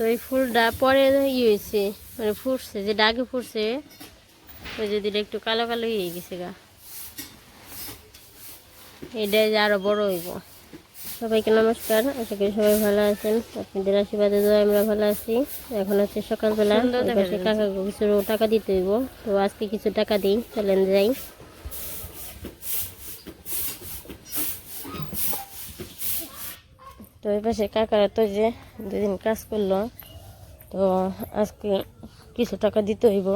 তো এই ফুলটা পরে ইয়ে হয়েছে মানে ফুটছে যে ডাকে ফুটছে ওই যদি একটু কালো কালো হয়ে গেছে গা। এটা যে আরও বড় হইব। সবাইকে নমস্কার আশা করি সবাই ভালো আছেন। আপনাদের আশীর্বাদে দোয়া আমরা ভালো আছি। এখন হচ্ছে সকালবেলা কাকাকে কিছু টাকা দিতে হইব। তো আজকে কিছু টাকা দিই চ্যালেঞ্জ যাই। তো ওই পাশে কাকারা তো যে দুদিন কাজ করল, তো আজকে কিছু টাকা দিতে হইব।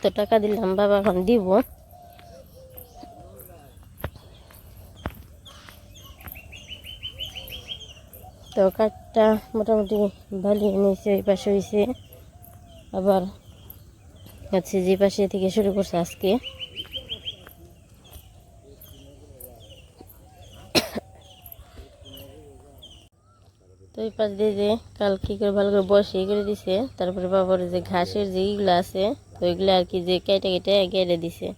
তো টাকা দিলাম, বাবা এখন দিব। তো কাঠটা মোটামুটি ভালো নিয়েছে ওই পাশে হয়েছে। আবার হচ্ছে যে পাশে থেকে শুরু করছে আজকে। তো পাঁচ দিয়ে যে কাল কি করে ভালো করে বসে করে দিছে। তারপরে বাবার যে ঘাসের যে ইগুলো আছে ওইগুলো আর কি যে কেটে কেটে গেড়ে দিছে।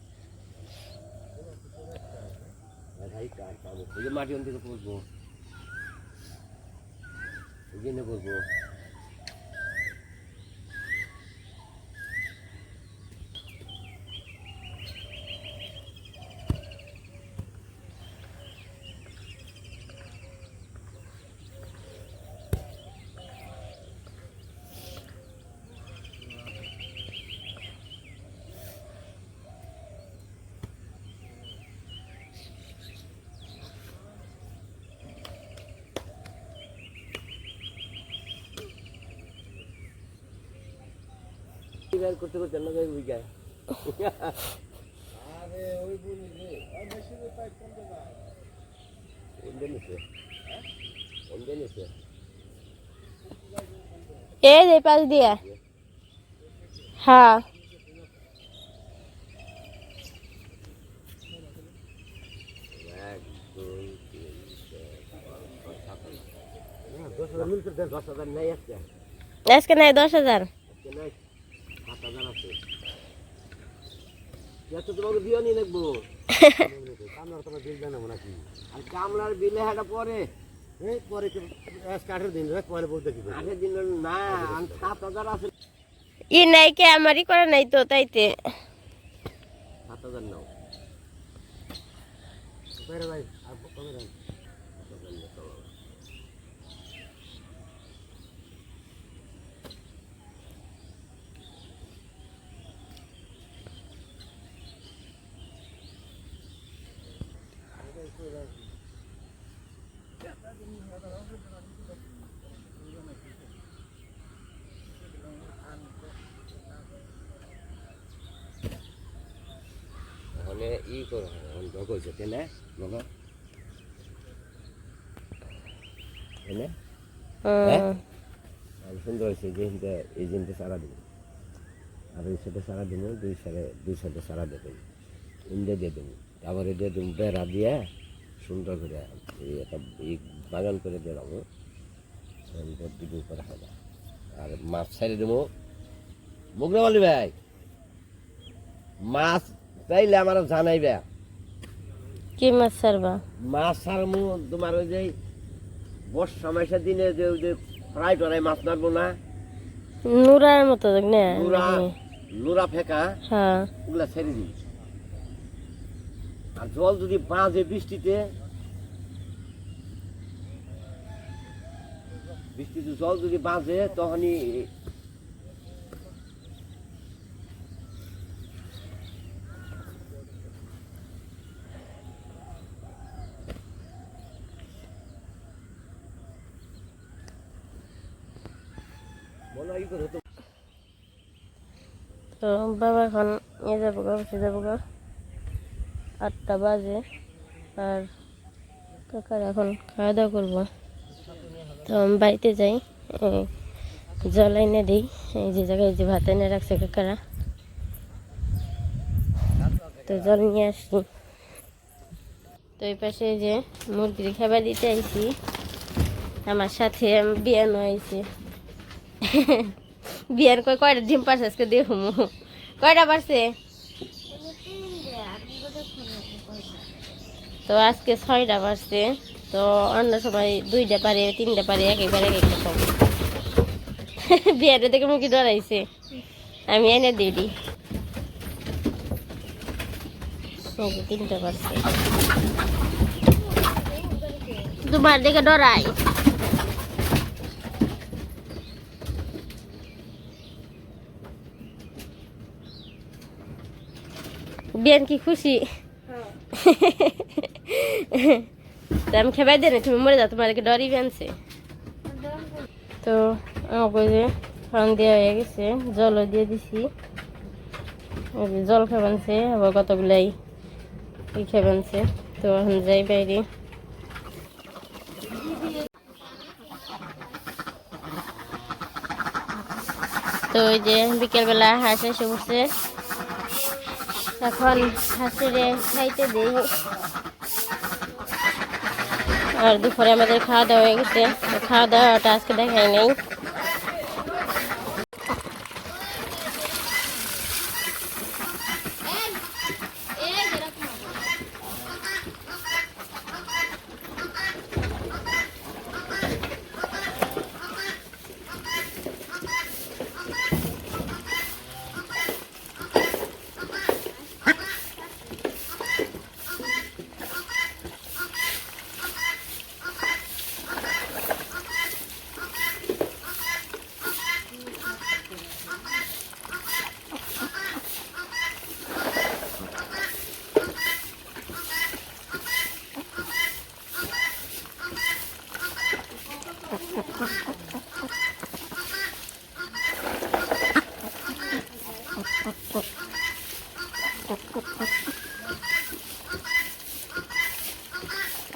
মাটি অন্তত থেকে পড়ব এখানে পড়ব বের করতে করতে না যাই বুঝায় এই যে পাশ দিয়ে হ্যাঁ এক দুই তিন চার পাঁচ ছয় সাত আট দশ হাজার মিল করে দশ হাজার নেই আজকে আজকে নাই দশ হাজার আজকে নেই সাত হাজার আছে এত তোমাকে বিয়ে নিয়ে লাগবো কামলার তোমার বিল দেন নাকি আর কামলার বিলে হাটা পরে। এই পরে আঠের দিন পরে বলতে কি আঠের দিন না সাত হাজার আছে। ই নাই কে আমারই করে নাই তো তাইতে। সাত হাজার নাও। ভাই মানে ই এনে হুম। আর সুন্দর হয়েছে যে হিন্দে এই জিনতে সারা দিন। আর এই সাথে সারা দিন দুই সাড়ে দুই সাথে সারা দেবেন ইন্দে দিয়ে দেবেন তারপরে দিয়ে দেবেন বেড়া দিয়ে সুন্দর করে এই একটা বাগান করে দেবো। দুটো করে খাবা আর মাছ ছাড়ে দেবো। মুগরা বলি ভাই মাছ চাইলে আমার জানাইবে। কি মাছ সারবা মাছ ছাড়মু তোমার ওই যে বর্ষা মাসের দিনে যে ওই যে ফ্রাই টরাই মাছ মারবো না? নুরার মতো না নুরা নুরা ফেকা হ্যাঁ। ওগুলা ছেড়ে দিই। আর জল যদি বাঁধে বৃষ্টিতে বৃষ্টিতে জল যদি বাঁধে তখনই বলো কি করে হতো তো বাবা এখন নিয়ে যাব গা গা। আটটা বাজে আর কাকার এখন খাওয়া দাওয়া করব। তো আমি বাড়িতে যাই জল এনে দিই, এই যে জায়গায় যে ভাত এনে রাখছে কাকারা। তো জল নিয়ে আসি তো এই পাশে যে মুরগির খাবার দিতে আইছি। আমার সাথে বিয়ানো আইছে। বিয়ার কয় কয়টা ডিম পারছে? আজকে দেখুন কয়টা পারছে? তো আজকে ছয়টা পারছে। তো অন্য সময় দুইটা পারে, তিনটা পারে, এক একবার এক এক রকম বিয়ারে দেখে মুখে ডরাইছে আমি এনে দিই। তিনটা পারছে। তোমার দেখে ডরাই বিয়ান কি খুশি আমি খেবাই দেন, তুমি মরে যাও, তোমার ডরি আনছে তো, আমাকে যে ফান দেওয়া হয়ে গেছে, জলও দিয়ে দিছি। জল খাবানছে আবার কতগুলাই ই খাবানছে তো এখন যাই বাইরে। তো ওই যে বিকেলবেলা হাঁস এসে বসে। এখন হাঁসেরে খাইতে দিই। আর দুপুরে আমাদের খাওয়া দাওয়া হয়ে গেছে। খাওয়া দাওয়াটা আজকে দেখাই নেই।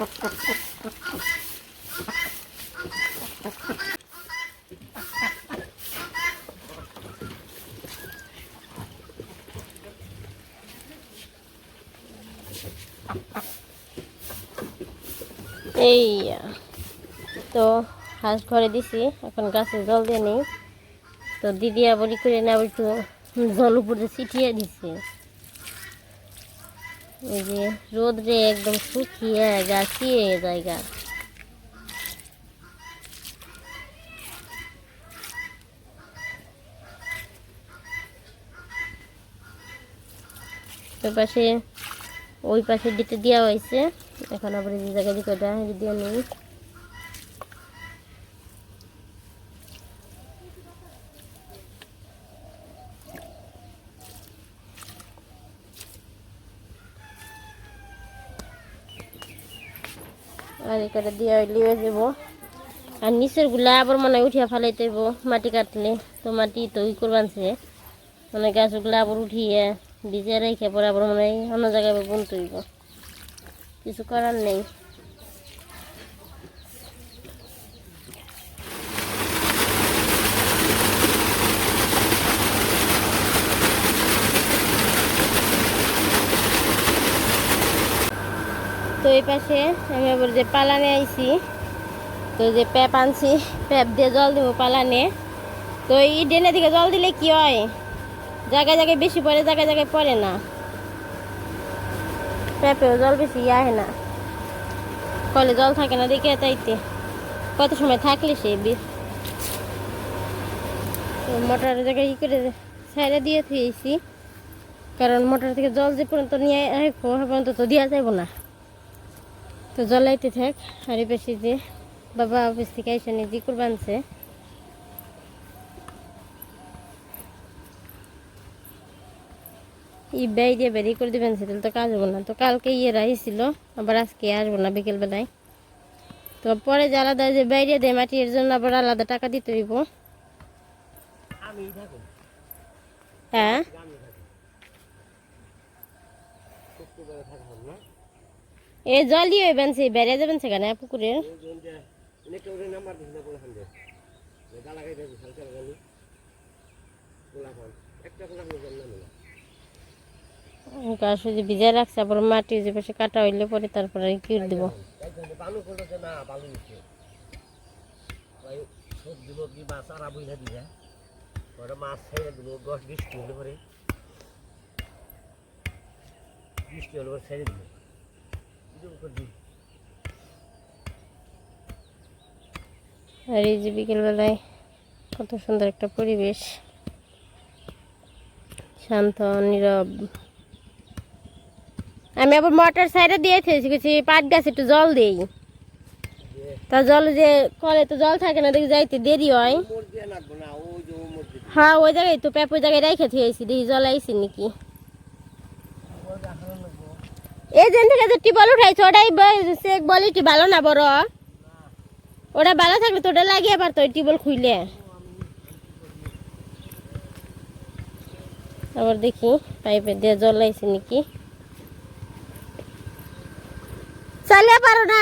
এই, তো হাঁস ঘরে দিছি, এখন গাছে জল দিয়ে নেই। তো দিদি আবার করে না একটু জল উপরে ছিটিয়ে দিছে। যে রোদ্রে একদম শুকিয়ে গাছিয়ে জায়গা। ওই পাশে ওই পাশে দিতে দেওয়া হয়েছে। এখন আবার যে জায়গা দিকে দিয়ে নেই। আর এখানে দিয়ে লিয়ে যাব আর নিচেরগুলা আবার মনে হয় উঠিয়া ফেলাইতে মাটি কাটলে। তো মাটি তো ই করবানছে মানে গাছগুলো আবার উঠিয়ে ভিজে রেখে পরে আবার মনে হয় অন্য জায়গায় বুনতে হইব। কিছু করার নেই। পাশে আমি আবার যে পালানে আইছি, তো যে প্যাপ আনছি প্যাপ দিয়ে জল দিব পালানে। তো এই ডেনে দিকে জল দিলে কি হয়? জায়গায় জায়গায় বেশি পড়ে, জায়গায় জায়গায় পড়ে না। প্যাপেও জল বেশি আহে না। কলে জল থাকে না দেখে তাইতে। কত সময় থাকলে সে মোটর জায়গায় ই করে সাইডে দিয়ে থুয়েছি কারণ মোটর থেকে জল যে পর্যন্ত নিয়ে আসব পর্যন্ত তো দেওয়া যাব না। তো জ্বলাইতে থাক আর পাশে যে বাবা অফিস থেকে এসে নিয়ে জিকুর বানছে ই ব্যয় দিয়ে বেরিয়ে করে দিবেন সেটা তো কাজ হব না। তো কালকে ইয়ে রাইছিল আবার আজকে আসব না বিকেলবেলায়। তো পরে যে আলাদা যে বাইরে দেয় মাটি এর জন্য আবার আলাদা টাকা দিতে হইব। আমি থাকো হ্যাঁ আমি থাকো শক্তি করে থাকা না এ জল দিয়ে হইবেন সেই বেড়ে যাবেন সেখানে পুকুরের ওই যে ওইটা অনেকে ওরে নাম্বার দিছিল বলে খান যে গালা গাইতে হালকা গালি গোলা খান একটা গোলা খান জন্য না পুকুরে। যে ভিজায় রাখছে, আবার মাটি যে পাশে কাটা হইলে পরে তারপরে কি দিব? মাছ ছেড়ে দিব দশ বৃষ্টি হলে পরে হলে পরে ছেড়ে দিব। করে আর এই যে বিকেলবেলায় কত সুন্দর একটা পরিবেশ। শান্ত নীরব। আমি আবার মোটর সাইডে দিয়ে কিছু পাট গাছ একটু জল দেই। তা জল যে কলে তো জল থাকে না দেখি যাইতে দেরি হয়। হ্যাঁ ওই জায়গায় তো পেপ ওই জায়গায় রেখে থিয়েছি দেখি জল আইসি নাকি। এই যেন থেকে যে টিবল উঠাইছে, ওটাই সে বলিটি ভালো না বড়? ওটা ভালো থাকলে তো ওটা লাগিয়ে পারতো টিবল খুইলে। আবার দেখি পাইপের দিয়ে জল আইছে নাকি? চালিয়ে পারো না।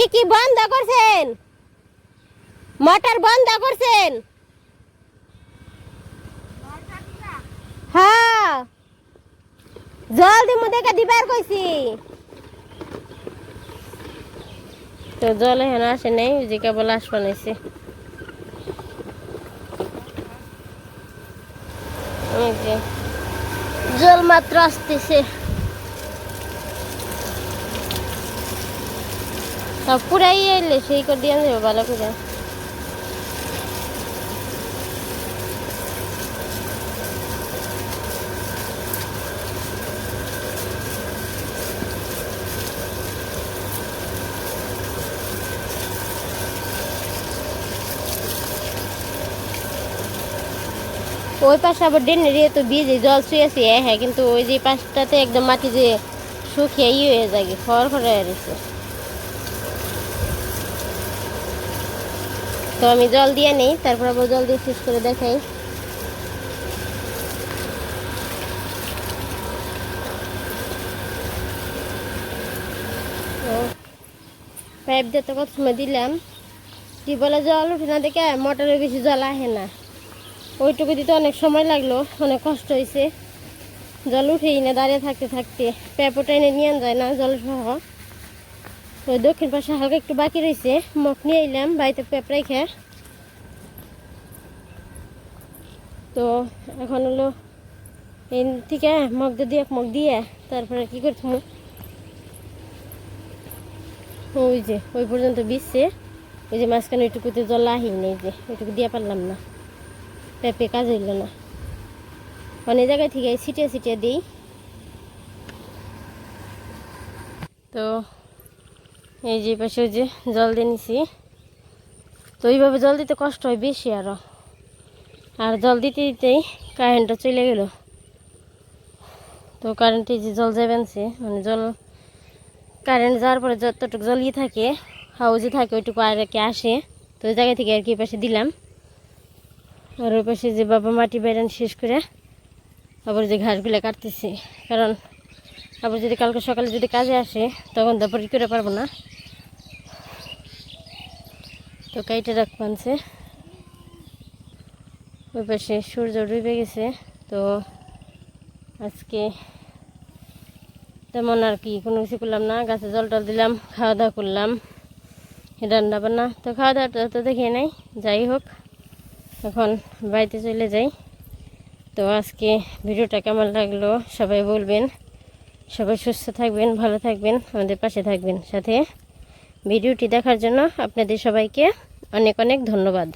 ই কি বন্ধ করছেন? মোটর বন্ধ করছেন হ্যাঁ জল দিব দেখা দিবার কইছি। তো জল এখানে আসে নাই যে কেবল আসবা নাইছে জল মাত্র আসতেছে। পুরাই এলে সেই করে দিয়ে ভালো করে। ওই পাশে আবার ডেনে দিয়ে তো ভিজে জল শুয়ে শুয়ে হ্যাঁ কিন্তু ওই যে পাশটাতে একদম মাটি যে শুকিয়ে ই হয়ে যায়, খড় খড় হয়ে গেছে। তো আমি জল দিয়ে নেই, তারপর আবার জল দিয়ে শেষ করে দেখাই। পাইপ দিয়ে তো কত সময় দিলাম। টিউবওয়েলে জল উঠে না দেখে মোটরে বেশি জল আহে না। ওইটুকু দিতে অনেক সময় লাগল, অনেক কষ্ট হয়েছে জল উঠেই না, দাঁড়িয়ে থাকতে থাকতে। পেপোটা এনে নিয়ে যায় না জল সহ ওই দক্ষিণ পাশে হালকা একটু বাকি রয়েছে মগ নিয়ে এলাম বাড়িতে পেপ রেখে। তো এখন হলো এই থেকে মগ দিয়ে এক মগ দিয়ে তারপরে কি করছি ওই যে, ওই পর্যন্ত বিছছে। ওই যে মাঝখানে ওইটুকুতে জল আহিনি এই যে, ওইটুকু দিয়ে পারলাম না। পেঁপে কাজ হইল না। অনেক জায়গায় থেকে ছিটিয়ে ছিটিয়ে দিই। তো এই যে পাশে যে জল দিয়ে নিছি। তো এইভাবে জল দিতে কষ্ট হয় বেশি আরও আর জল দিতে দিতেই কারেন্টটা চলে গেল। তো কারেন্টে যে জল যাবেনছে মানে জল কারেন্ট যাওয়ার পরে যতটুকু জলই থাকে, হাউজে থাকে, ওইটুকু আর কি আসে। তো ওই জায়গা থেকে আর কি পাশে দিলাম। আর ওই পাশে যে বাবা মাটি বেড়ান শেষ করে আবার যে ঘাসগুলো কাটতেছি। কারণ আবার যদি কালকে সকালে যদি কাজে আসে, তখন ই করে পারব না। তো কাইটে রাখ পানছে ওই পাশে সূর্য ডুবে গেছে, তো আজকে তেমন আর কি, কোনো কিছু করলাম না। গাছে জল টল দিলাম, খাওয়া দাওয়া করলাম, রান্না বান্না। তো খাওয়া দাওয়াটা তো দেখে নাই, যাই হোক। এখন বাড়িতে চলে যাই। তো আজকে ভিডিওটা কেমন লাগল সবাই বলবেন। সবাই সুস্থ থাকবেন, ভালো থাকবেন, আমাদের পাশে থাকবেন। সাথে ভিডিওটি দেখার জন্য আপনাদের সবাইকে অনেক অনেক ধন্যবাদ।